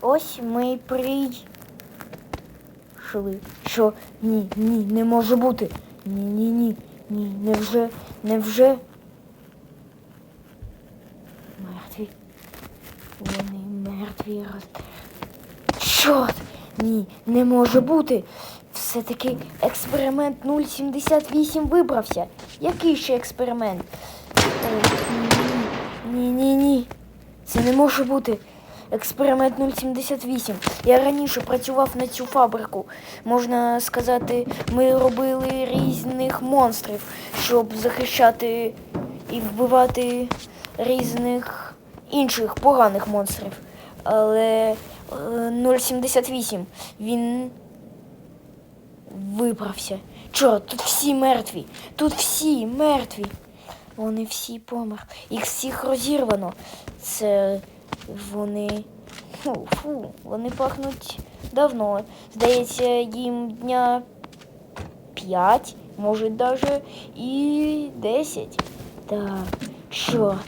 Ось ми прийшли. Що? Ні, ні, не може бути. Ні, ні, ні, ні, невже, невже. Мертві. Вони мертві розтер. Чорт! Ні, не може бути. Все-таки експеримент 078 вибрався. Який ще експеримент? Ні, ні, ні. Це не може бути. Експеримент 078. Я раніше працював на цю фабрику. Можна сказати, ми робили різних монстрів, щоб захищати і вбивати різних інших поганих монстрів. Але е, 078 він вибрався. Чорт, тут всі мертві. Тут всі мертві. Вони всі померли. Їх всіх розірвано. Це вони. Фу, фу, вони пахнуть давно. Здається, їм дня 5, може навіть і 10. Так, чорт,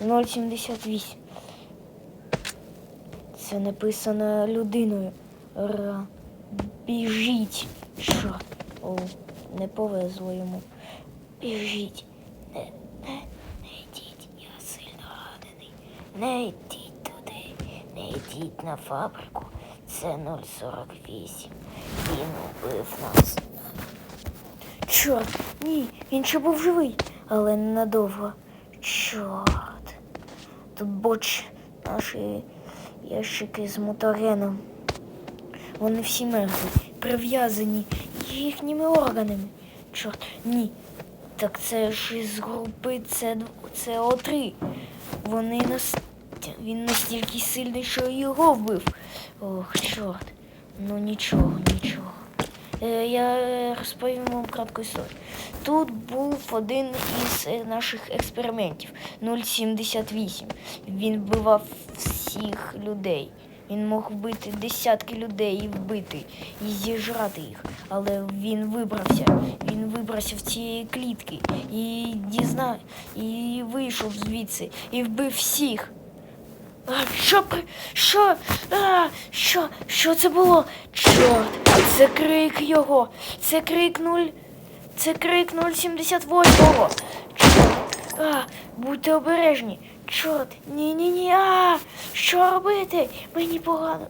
078. Це написано людиною. Ра. Біжіть. Чорт. О, не повезло йому. Біжіть. Не, не, не йдіть, я сильно ранений. Не йдіть. Не йдіть на фабрику. Це 048. Він убив нас. Чорт, ні, він ще був живий, але ненадовго. Чорт. Тут боч наші ящики з мотореном. Вони всі мертві, прив'язані їхніми органами. Чорт, ні. Так це ж із групи СО3. Вони нас... Він настільки сильний, що його вбив. Ох, чорт. Ну нічого, нічого. Е, Я розповім вам кратку історію. Тут був один із е, наших експериментів 078. Він вбивав всіх людей. Він мог вбити десятки людей і вбити, і зіжрати їх. Але він вибрався. Він вибрався в цієї клітки і дізна... і вийшов звідси і вбив всіх. А, що при... Що? А, що? Що це було? Чорт, це крик його. Це крик 0... Це крик 078-го. Чорт. А, будьте обережні. Чорт, ні-ні-ні. А, що робити? Мені погано.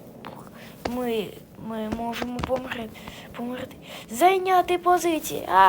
Ми, ми можемо померти. Померти. Зайняти позиції. А.